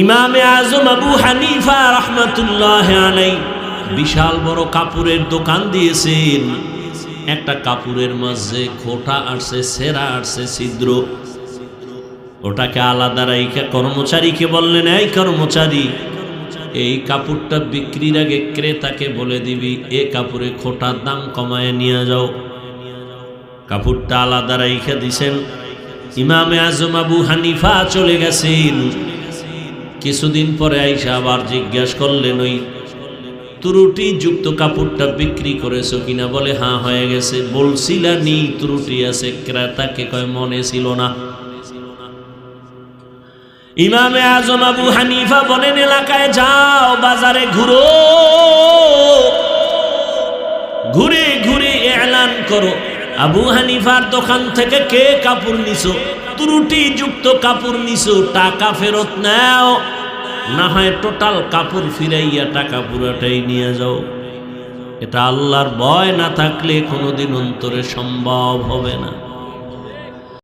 ইমামে আজম আবু হানিফা রহমতুল্লাহ আলাই বিশাল বড় কাপড়ের দোকান দিয়েছেন। একটা কাপড়ের মাঝে খোটা আসছে, সেরা আসছে, ছিদ্র। ওটাকে আলাদা রাইখা কর্মচারীকে বললেন, এই কর্মচারী, এই কাপড়টা বিক্রির আগে ক্রেতাকে বলে দিবি, এ কাপড়ে খোটার দাম কমায় নিয়ে যাও। কাপড়টা আলাদা রাইখা দিছেন। ইমামে আজম আবু হানিফা চলে গেছেন। কিছুদিন পরে আইসা আবার জিজ্ঞাসা করলেন, ওই ত্রুটি যুক্ত কাপড়টা বিক্রি করেছ কিনা? বলে হ্যাঁ হয়ে গেছে। বলছিলা নি ত্রুটি আছে। ক্রেতাকে কয়, মনে ছিল না। ইমামে আজম আবু হানিফা বলেন, এলাকায় যাও, বাজারে ঘুরো। ঘুরে ঘুরে এলান করো। আবু হানিফার দোকান থেকে কে কাপড় নিছো? ত্রুটি যুক্ত কাপড় নিছো, টাকা ফেরত নাও। না হয় টোটাল কাপড় ফিরাইয়া টাকা পুরোটাই নিয়ে যাও। এটা আল্লাহর ভয় না থাকলে কোনোদিন অন্তরে সম্ভব হবে না।